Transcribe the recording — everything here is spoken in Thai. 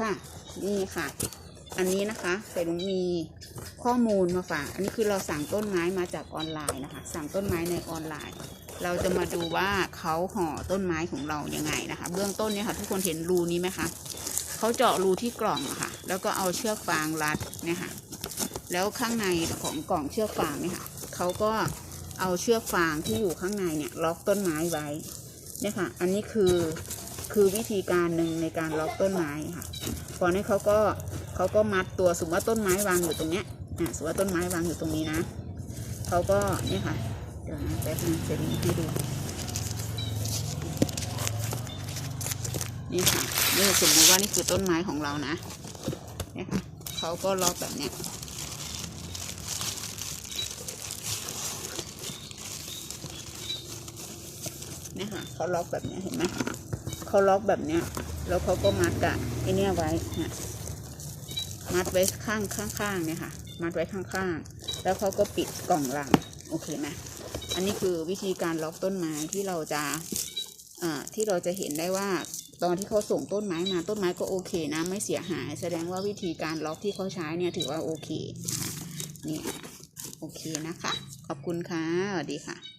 ค่ะ นี่ค่ะ อันนี้นะคะเสร็จมีข้อมูลมาฝาก อันนี้คือเราสั่งต้นไม้มาจากออนไลน์นะคะ สั่งต้นไม้ในออนไลน์ เราจะมาดูว่าเขาห่อต้นไม้ของเรายังไงนะคะ เบื้องต้นเนี่ยค่ะ ทุกคนเห็นรูนี้ไหมคะเขาเจาะรูที่กล่องะค่ะ แล้วก็เอาเชือกฟางรัดเนี่ยค่ะ แล้วข้างในของกล่องเชือกฟางเนี่ยค่ะเขาก็เอาเชือกฟางที่อยู่ข้างในเนี่ยล็อกต้นไม้ไว้เนี่ยค่ะ อันนี้คือ คือวิธีการหนึ่งในการล็อกต้นไม้ค่ะพอนี้เขาก็เขาก็มัดตัวสมมติว่าต้นไม้วางอยู่ตรงเนี้ยอะสมมติว่าต้นไม้วางอยู่ตรงนี้นะเขาก็เนี่ยค่ะเดี๋ยวนะแป๊บนึงจะมีให้ดูนี่ค่ะนี่สมมติว่านี่คือต้นไม้ของเรานะเนี่ยค่ะเขาก็ล็อกแบบเนี้ยเนี่ยค่ะเขาล็อกแบบเนี้ยเห็นไหม เขาล็อกแบบเนี้ย แล้วเขาก็มัดกะไอเนี้ยไว้เนี่ยมัดไว้ข้างข้างๆเนี่ยค่ะ มัดไว้ข้างๆ แล้วเขาก็ปิดกล่องหลัง โอเคไหมอันนี้คือวิธีการล็อกต้นไม้ที่เราจะอ่าที่เราจะเห็นได้ว่าตอนที่เขาส่งต้นไม้มาต้นไม้ก็โอเคนะ ไม่เสียหาย แสดงว่าวิธีการล็อกที่เขาใช้เนี่ยถือว่าโอเคนี่โอเคนะคะ ขอบคุณค่ะสวัสดีค่ะ